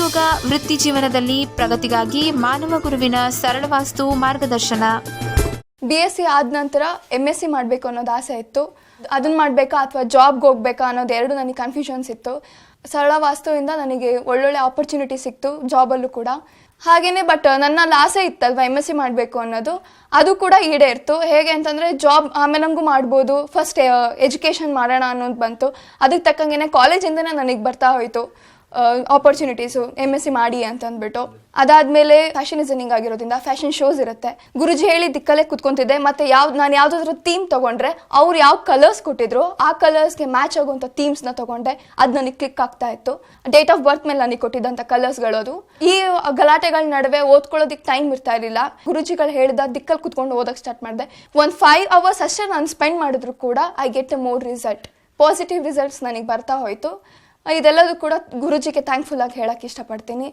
ಉದ್ಯೋಗ ವೃತ್ತಿ ಜೀವನದಲ್ಲಿ ಪ್ರಗತಿಗಾಗಿ ಮಾನವ ಗುರುವಿನ ಸರಳ ವಾಸ್ತು ಮಾರ್ಗದರ್ಶನ. ಬಿ ಆದ ನಂತರ ಎಂ ಎಸ್ ಸಿ ಮಾಡಬೇಕು ಅನ್ನೋದು ಆಸೆ ಇತ್ತು. ಅದನ್ನ ಮಾಡಬೇಕಾ ಅಥವಾ ಜಾಬ್ಗೆ ಹೋಗ್ಬೇಕಾ ಅನ್ನೋದು ಎರಡು ನನಗೆ ಕನ್ಫ್ಯೂಷನ್ಸ್ ಇತ್ತು. ಸರಳ ವಾಸ್ತುವಿಂದ ನನಗೆ ಒಳ್ಳೊಳ್ಳೆ ಆಪರ್ಚುನಿಟಿ ಸಿಕ್ತು ಜಾಬಲ್ಲೂ ಕೂಡ. ಹಾಗೇನೆ ಬಟ್ ನನ್ನಲ್ಲಿ ಆಸೆ ಇತ್ತಲ್ವಾ ಎಂ ಎಸ್ ಸಿ ಮಾಡಬೇಕು ಅನ್ನೋದು? ಅದು ಕೂಡ ಈಡೇರ್ತು ಹೇಗೆ ಅಂತಂದರೆ ಜಾಬ್ ಆಮೇಲೆ ನಮಗೂ ಮಾಡ್ಬೋದು. ಫಸ್ಟ್ ಎಜುಕೇಷನ್ ಮಾಡೋಣ ಅನ್ನೋದು ಬಂತು. ಅದಕ್ಕೆ ತಕ್ಕಂಗೆ ಕಾಲೇಜಿಂದನೇ ನನಗೆ ಬರ್ತಾ ಹೋಯಿತು. ಆಪರ್ಚುನಿಟೀಸು ಎಂ ಎಸ್ ಸಿ ಮಾಡಿ ಅಂತ ಅಂದ್ಬಿಟ್ಟು ಅದಾದಮೇಲೆ ಫ್ಯಾಷನ್ ಡಿಸೈನಿಂಗ್ ಆಗಿರೋದ್ರಿಂದ ಫ್ಯಾಷನ್ ಶೋಸ್ ಇರುತ್ತೆ. ಗುರುಜಿ ಹೇಳಿ ದಿಕ್ಕಲ್ಲೇ ಕುತ್ಕೊಂತಿದ್ದೆ, ಮತ್ತೆ ಯಾವ್ದು, ನಾನು ಯಾವುದಾದ್ರೂ ಥೀಮ್ ತಗೊಂಡ್ರೆ ಅವ್ರು ಯಾವ ಕಲರ್ಸ್ ಕೊಟ್ಟಿದ್ರು, ಆ ಕಲರ್ಸ್ಗೆ ಮ್ಯಾಚ್ ಆಗುವಂಥ ಥೀಮ್ಸ್ನ ತಗೊಂಡೆ. ಅದು ನನಗೆ ಕ್ಲಿಕ್ ಆಗ್ತಾ ಇತ್ತು. ಡೇಟ್ ಆಫ್ ಬರ್ತ್ ಮೇಲೆ ನನಗೆ ಕೊಟ್ಟಿದ್ದಂಥ ಕಲರ್ಸ್ಗಳದು ಈ ಗಲಾಟೆಗಳ ನಡುವೆ ಓದ್ಕೊಳ್ಳೋದಕ್ಕೆ ಟೈಮ್ ಇರ್ತಾ ಇರಲಿಲ್ಲ. ಗುರುಜಿಗಳು ಹೇಳಿದ ದಿಕ್ಕಲ್ಲಿ ಕುತ್ಕೊಂಡು ಓದಕ್ಕೆ ಸ್ಟಾರ್ಟ್ ಮಾಡಿದೆ. ಒಂದು ಫೈವ್ ಅವರ್ಸ್ ಅಷ್ಟೇ ನಾನು ಸ್ಪೆಂಡ್ ಮಾಡಿದ್ರು ಕೂಡ I get a more result positive results ನನಗೆ ಬರ್ತಾ ಹೋಯಿತು. ಇದೆಲ್ಲದೂ ಕೂಡ ಗುರುಜಿಗೆ ಥ್ಯಾಂಕ್ಫುಲ್ ಆಗಿ ಹೇಳಕ್ಕೆ ಇಷ್ಟಪಡ್ತೀನಿ.